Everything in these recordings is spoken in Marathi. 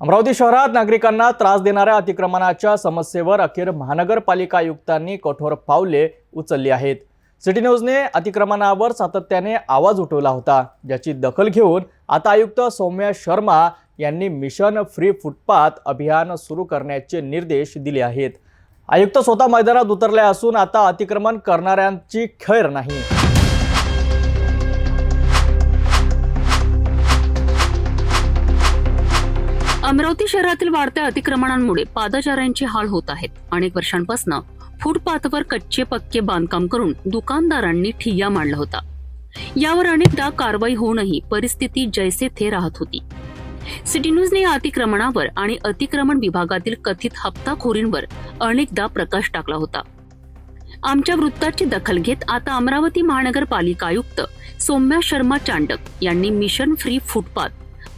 अमरावती शहरात नागरिकांना त्रास देणाऱ्या अतिक्रमणाच्या समस्येवर अखेर महानगरपालिका आयुक्तांनी कठोर पावले उचलली आहेत. सिटी न्यूजने अतिक्रमणावर सातत्याने आवाज उठवला होता. ज्याची दखल घेऊन आता आयुक्त सौम्या शर्मा यांनी मिशन फ्री फुटपाथ अभियान सुरू करण्याचे निर्देश दिले आहेत. आयुक्त स्वतः मैदानात उतरले असून आता अतिक्रमण करणाऱ्यांची खैर नाही. अमरावती शहरातील वाढत्या अतिक्रमणांमुळे पादचाऱ्यांचे हाल होत आहेत. अनेक वर्षांपासून फुटपाथवर कच्चे पक्के बांधकाम करून दुकानदारांनी ठिय्या मांडला होता. यावर अनेकदा कारवाई होऊनही परिस्थिती जैसे थे राहत होती. सिटी न्यूजने या अतिक्रमणावर आणि अतिक्रमण विभागातील कथित हप्ताखोरींवर अनेकदा प्रकाश टाकला होता. आमच्या वृत्ताची दखल घेत आता अमरावती महानगरपालिका आयुक्त सौम्या शर्मा चांडक यांनी मिशन फ्री फुटपाथ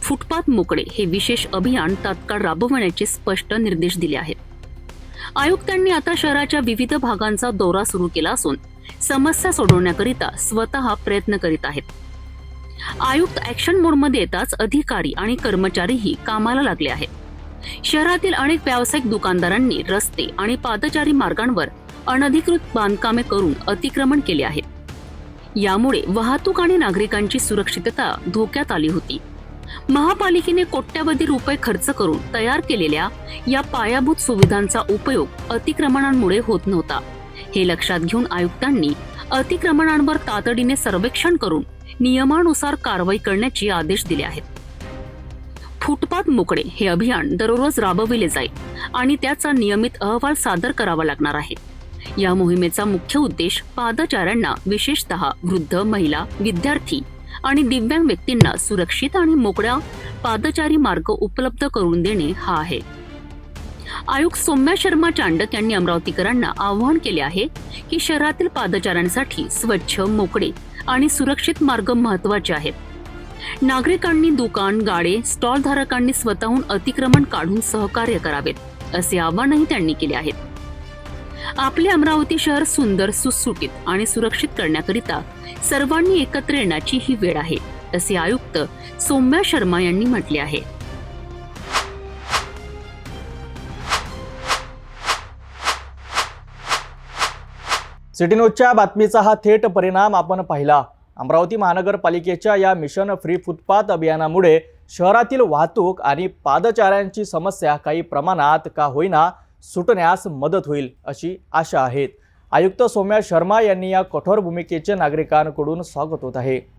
फुटपाथ मोकळे हे विशेष अभियान तात्काळ राबवण्याचे स्पष्ट निर्देश दिले आहेत. आयुक्तांनी आता शहराच्या विविध भागांचा दौरा सुरू केला असून समस्या सोडवण्याकरिता स्वतः प्रयत्न करीत आहेत. आयुक्त ऍक्शन मोडमध्ये येताच अधिकारी आणि कर्मचारीही कामाला लागले आहेत. शहरातील अनेक व्यावसायिक दुकानदारांनी रस्ते आणि पादचारी मार्गांवर अनधिकृत बांधकामे करून अतिक्रमण केले आहेत. यामुळे वाहतूक आणि नागरिकांची सुरक्षितता धोक्यात आली होती. महापालिकेने कोट्यावधी रुपये खर्च करून तयार केलेल्या या पायाभूत सुविधांचा उपयोग अतिक्रमणांमुळे होत नव्हता. हे लक्षात घेऊन आयुक्तांनी अतिक्रमणांवर तातडीने सर्वेक्षण करून नियमानुसार कारवाई करण्याचे आदेश दिले आहेत. फुटपाथ मोकळे हे अभियान दररोज राबविले जाईल आणि त्याचा नियमित अहवाल सादर करावा लागणार आहे. या मोहिमेचा मुख्य उद्देश पादचाऱ्यांना विशेषतः वृद्ध महिला विद्यार्थी आणि दिव्यांग व्यक्तींना सुरक्षित आणि मोकळ्या पादचारी मार्ग उपलब्ध करून देणे हा आहे. आयोग सौम्या शर्मा चांडक यांनी अमरावतीकरांना आवाहन केले आहे की शहरातील पादचाऱ्यांसाठी स्वच्छ मोकळे आणि सुरक्षित मार्ग महत्त्वाचे आहेत. नागरिकांनी दुकान गाडे स्टॉल धारकांनी स्वतःहून अतिक्रमण काढून सहकार्य करावेत असे आवाहनही त्यांनी केले आहेत. आपले अमरावती शहर सुंदर सुटसुटीत आणि सुरक्षित करण्याकरिता सर्वांनी एकत्र येण्याची ही वेळ आहे असे आयुक्त सौम्या शर्मा यांनी म्हटले आहे. सिटी न्यूजच्या बातमीचा हा थेट परिणाम आपण पाहिला. अमरावती महानगरपालिकेच्या या मिशन फ्री फुटपाथ अभियानामुळे शहरातील वाहतूक आणि पादचाऱ्यांची समस्या काही प्रमाणात का होईना सुटण्यास मदत होईल अशी आशा आहेत. आयुक्त सौम्या शर्मा यांनी या कठोर भूमिकेचे नागरिकांकडून स्वागत होत आहे.